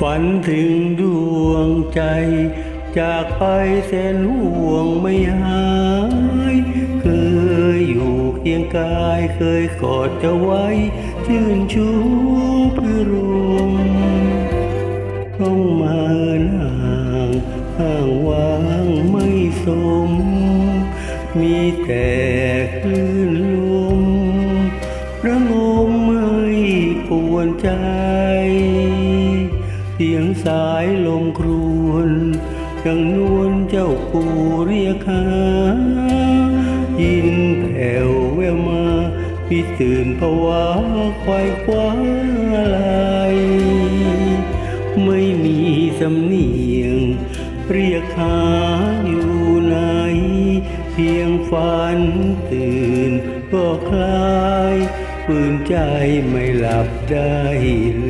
ฝันถึงดวงใจ จากไปแสนห่วงไม่หาย เคยอยู่เคียงกายเคยกอดจะไว้ ชื่นชูพื่อรวมต้องมานห่างห่างวางไม่สม มีแต่คลื่นลมระงมไม่ปวนใจ สียงสายลมครวนยังนวลเจ้าปูเรียกหายินแผ่วแววมาพี่ตื่นภาวะควายคว้าอะไรไม่มีสำเนียง เรียกหาอยู่ไหน เพียงฝันตื่นก็คลาย ปืนใจไม่หลับได้เล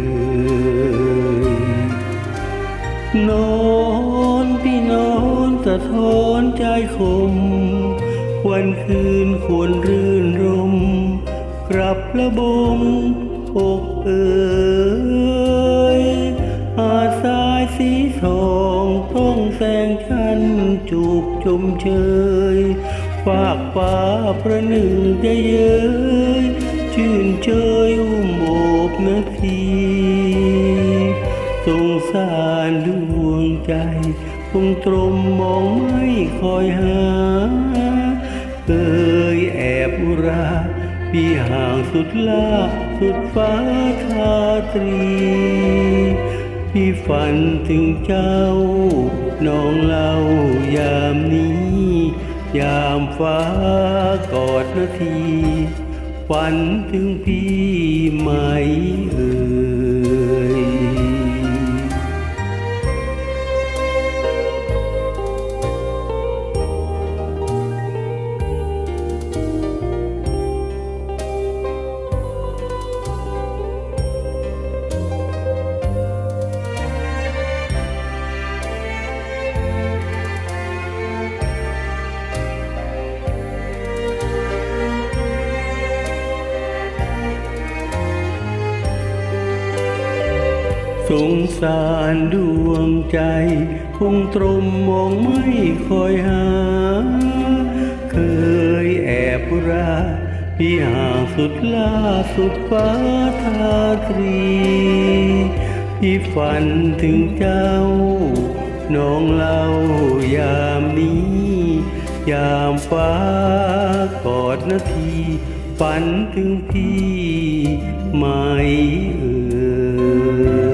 ย นอนพี่นอนสะท้อนใจคม วันคืนควรรื่นรม กลับระบมอกเอ่ยหาดทรายสีทองต้องแสงชันจูบชมเชยฝากฟ้าประหนึ่งจะเย้ยชื่นเชยอุ้มโอบนาที ดวงใจ คงตรมมองไม่คอยหาเคยแอบอุราพี่ห่างสุดลาสุดฟ้าทาตรี พี่ฝันถึงเจ้า น้องเล่ายามนี้ ยามฟ้ากอดนาที ฝันถึงพี่ไหมเอ่ย สงสารดวงใจ คงตรมมองไม่คอยหา เคยแอบราพี่ห่างสุดล่าสุดฟ้าทาตรีพี่ฝันถึงเจ้า น้องเล่ายามนี้ ยามฟ้ากอดนาที ฝันถึงพี่ไหมเอ่ย